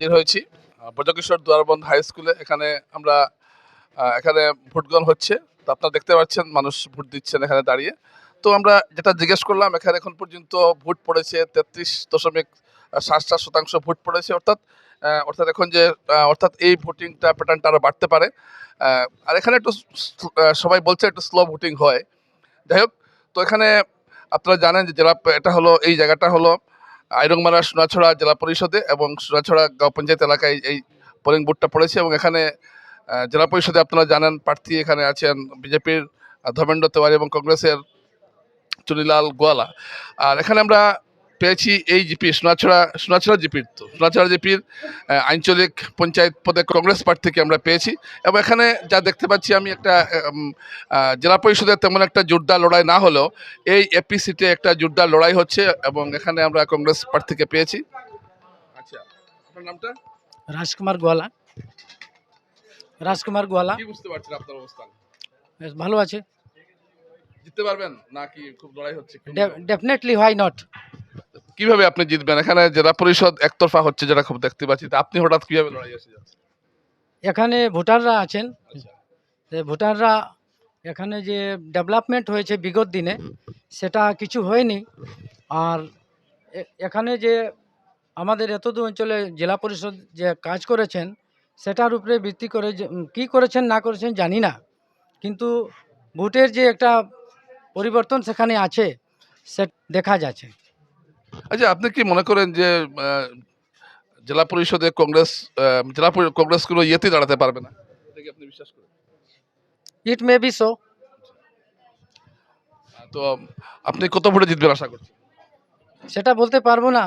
বের হয়েছি। ব্রজকিশোর দুয়ারবন্ধ হাই স্কুলে এখানে আমরা এখানে ভোট গ্রহণ হচ্ছে। তো আপনারা দেখতে পাচ্ছেন, মানুষ ভোট দিচ্ছেন এখানে দাঁড়িয়ে। তো আমরা যেটা জিজ্ঞেস করলাম, এখানে এখন পর্যন্ত ভোট পড়েছে তেত্রিশ দশমিক সাত সাত শতাংশ ভোট পড়েছে। অর্থাৎ অর্থাৎ এখন যে অর্থাৎ এই ভোটিংটা প্যাটার্নটা আরও বাড়তে পারে। আর এখানে একটু সবাই বলছে একটু স্লো ভোটিং হয়। যাই হোক, তো এখানে আপনারা জানেন যে জেলা, এটা হলো, এই জায়গাটা হলো আইরংমারা সোনাছড়া জেলা পরিষদে এবং সোনাছড়া গাঁও পঞ্চায়েত এলাকায় এই পোলিং বুথটা পড়েছে এবং এখানে জেলা পরিষদে আপনারা জানেন, প্রার্থী এখানে আছেন বিজেপির ধর্মেন্দ্র তেওয়ারি এবং কংগ্রেসের চুনিলাল গোয়ালা। আর এখানে আমরা পেয়েছি এই জিপি সোনাছড়া সোনাছড়া জিপির তো। সোনাছড়া জিপির আঞ্চলিক পঞ্চায়েত পদে কংগ্রেস প্রার্থীকে আমরা পেয়েছি। এবং এখানে যা দেখতে পাচ্ছি আমি একটা জেলা পরিষদের তেমন একটা জোরদার লড়াই না হলেও এই এপি সিটে একটা জোরদার লড়াই হচ্ছে এবং এখানে আমরা কংগ্রেস প্রার্থীকে পেয়েছি। আচ্ছা আপনার নামটা? রাজকুমার গোয়ালা। রাজকুমার গোয়ালা। কি বুঝতে পারছেন আপনার অবস্থান? বেশ ভালো আছে। জিততে পারবেন? নাকি খুব লড়াই হচ্ছে? ডেফিনেটলি হোয়াই নট কীভাবে আপনি জিতবেন? এখানে জেলা পরিষদ একতরফা হচ্ছে যেটা খুব দেখতে পাচ্ছি। আপনি হঠাৎ কীভাবে লড়াই এসে যাচ্ছেন? এখানে ভোটাররা আছেন। আচ্ছা। ভোটাররা এখানে যে ডেভেলপমেন্ট হয়েছে বিগত দিনে সেটা কিছু হয়নি। আর এখানে যে আমাদের এতদূর অঞ্চলে জেলা পরিষদ যে কাজ করেছেন সেটার উপরে ভিত্তি করে কী করেছেন না করেছেন জানি না। কিন্তু ভোটের যে একটা পরিবর্তন সেখানে আছে সে দেখা যাচ্ছে। আচ্ছা আপনি কি মনে করেন যে জেলা পরিষদে কংগ্রেস জেলা পরি- কংগ্রেস কোনো ইয়েতে দাঁড়াতে পারবে না? আপনি বিশ্বাস করেন? ইট মে বি সো তো আপনি কত ভোটে জিতবেন আশা করছেন? সেটা বলতে পারব না।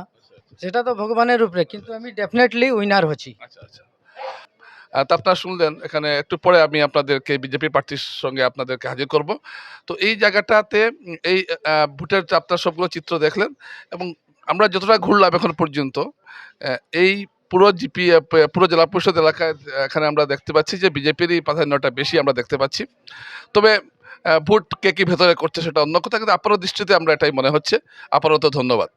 সেটা তো ভগবানের উপরে কিন্তু আমি ডেফিনেটলি উইনার হচ্ছি। আচ্ছা আচ্ছা। তা আপনারা শুনলেন এখানে একটু পরে আমি আপনাদেরকে বিজেপি প্রার্থীর সঙ্গে আপনাদেরকে হাজির করব। তো এই জায়গাটাতে এই ভোটের আপনারা সবগুলো চিত্র দেখলেন এবং আমরা যতটা ঘুরলাম এখন পর্যন্ত এই পুরো জিপি পুরো জেলা পরিষদ এলাকায় এখানে আমরা দেখতে পাচ্ছি যে বিজেপিরই প্রাধান্যটা বেশি আমরা দেখতে পাচ্ছি। তবে ভোট কে কি ভেতরে করছে সেটা অন্য কথা, কিন্তু আপার দৃষ্টিতে আমরা এটাই মনে হচ্ছে। আপাতত ধন্যবাদ।